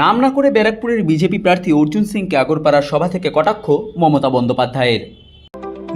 নাম না করে ব্যারাকপুরের বিজেপি প্রার্থী অর্জুন সিংকে আগরপাড়ার সভা থেকে কটাক্ষ মমতা বন্দ্যোপাধ্যায়ের।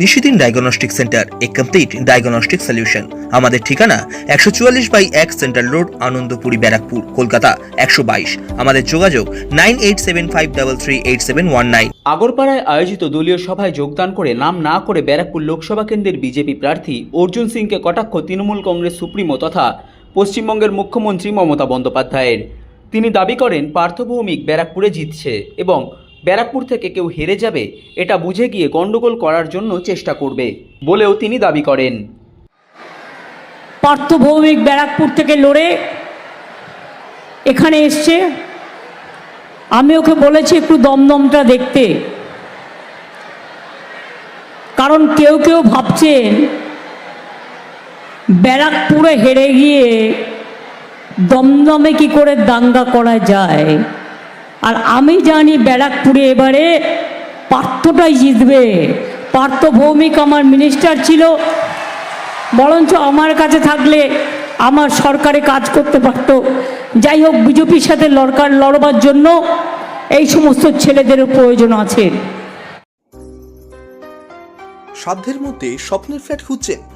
নিশিদিন ডায়াগনস্টিক সেন্টার এ কমপ্লিট ডায়াগনস্টিক সলিউশন আমাদের ঠিকানা একশো চুয়াল্লিশ বাই এক সেন্ট্রাল রোড আনন্দপুরি ব্যারাকপুর কলকাতা একশো বাইশ। আমাদের যোগাযোগ nine eight seven five double three eight seven one nine. আগরপাড়ায় আয়োজিত দলীয় সভায় যোগদান করে নাম না করে ব্যারাকপুর লোকসভা কেন্দ্রের বিজেপি প্রার্থী অর্জুন সিংকে কটাক্ষ তৃণমূল কংগ্রেস সুপ্রিমো তথা পশ্চিমবঙ্গের মুখ্যমন্ত্রী মমতা বন্দ্যোপাধ্যায়ের। তিনি দাবি করেন, পার্থভৌমিক ব্যারাকপুরে জিতছে এবং ব্যারাকপুর থেকে কেউ হেরে যাবে, এটা বুঝে গিয়ে গণ্ডগোল করার জন্য চেষ্টা করবে বলেও তিনি দাবি করেন। পার্থভৌমিক ব্যারাকপুর থেকে লড়ে এখানে এসছে। আমি ওকে বলেছি একটু দমদমটা দেখতে। কারণ কেউ কেউ ভাবছেন ব্যারাকপুরে হেরে গিয়ে দমদমে কি করে দাঙ্গা করা যায়? আর আমি জানি ব্যারাকপুরে এবারে পার্থটাই জিতবে। পার্থ ভৌমিক আমার মিনিস্টার ছিল। বরঞ্চ আমার কাছে থাকলে আমার সরকারে কাজ করতে পারত। যাই হোক, বিজেপির সাথে লড়কার লড়বার জন্য এই সমস্ত ছেলেদেরও প্রয়োজন আছে। সাধ্যের মধ্যে স্বপ্নের ফ্ল্যাট খুঁজছেন